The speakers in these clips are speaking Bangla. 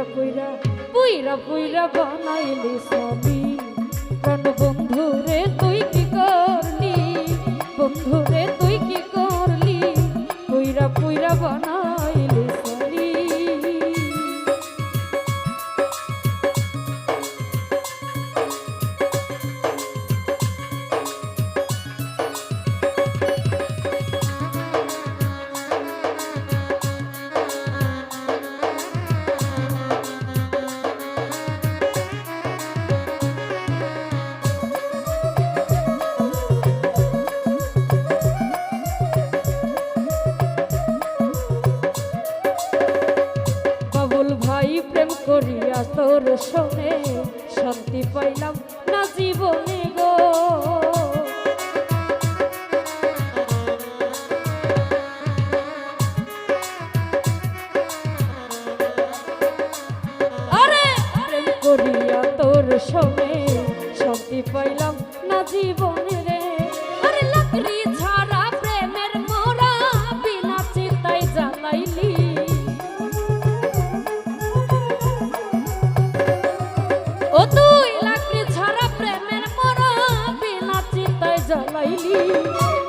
পুইরা পুইরা পুইরা পুইরা বানাইলি স্বামী। বন্ধু রে তুই তোর শোনে শান্তি পাইলাম। না জীবনে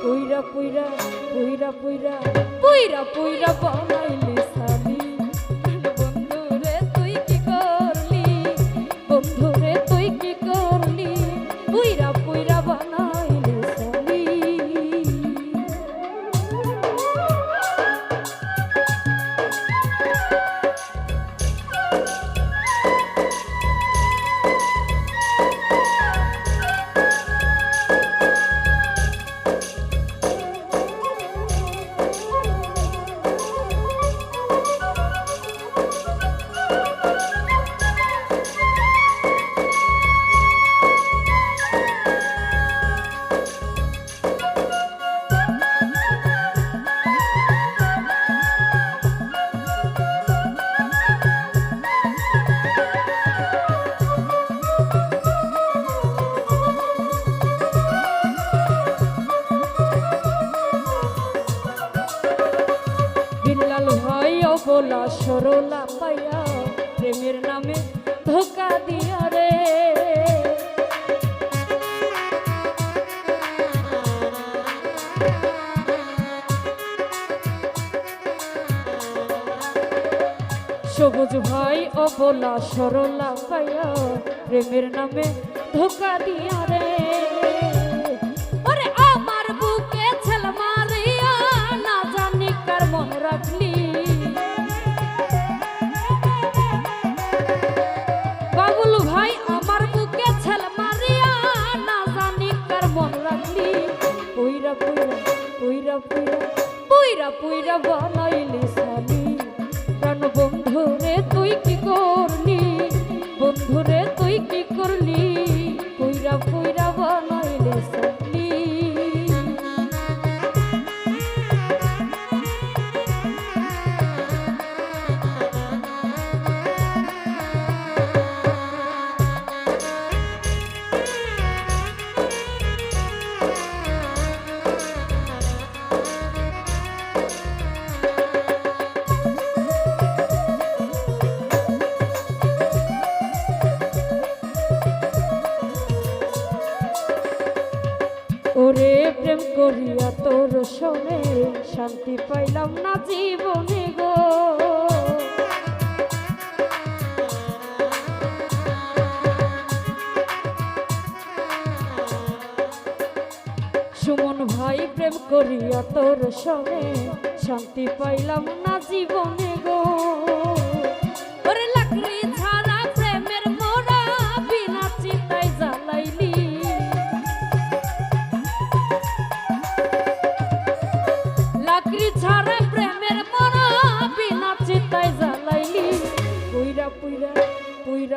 পুইরা পুইরা পুইরা পুইরা। পুইরা পুইরা বানাইলিস সরলা পাইয়া প্রেমের নামে ধোকা দিয়া রে। সবুজ ভাই অবলা সরলা পাইয়া প্রেমের নামে ধোকা দিয়া রে। যাব ওরে প্রেম করিয়া তোর শোনে, শান্তি পাইলাম না জীবনে গো। সুমন ভাই, প্রেম করিয়া তোর শোনে, শান্তি পাইলাম না জীবনে গো।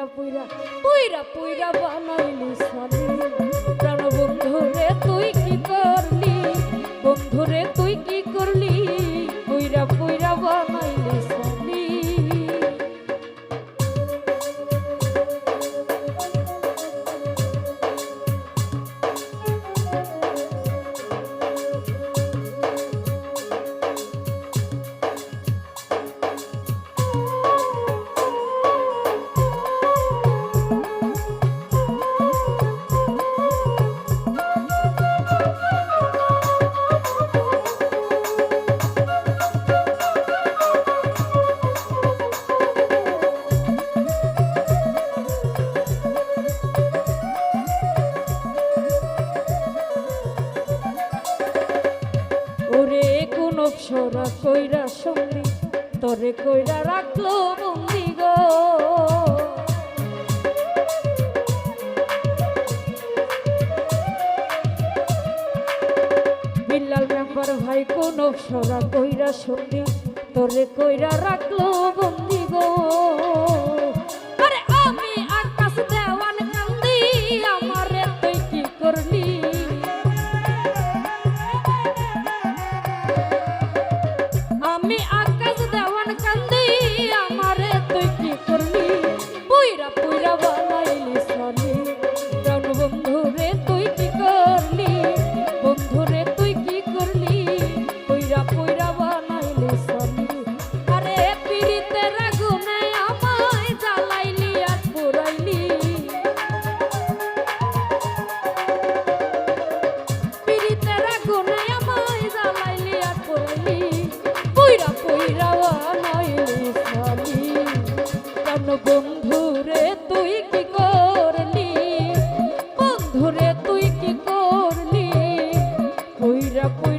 পুইরা পুইরা পুইরা পুইরা বানাইলি সালি প্রাণ বন্ধু রে তুই কি করলি? বন্ধু রে তুই কি করলি? কোন কইরা সঙ্গী তোরে কইরা রাখল বন্দি গো। বিল্লাল মেম্বার ভাই, কোন অপসরা কইরা সঙ্গী তোরে কইরা রাখল বন্দি গো। Yeah.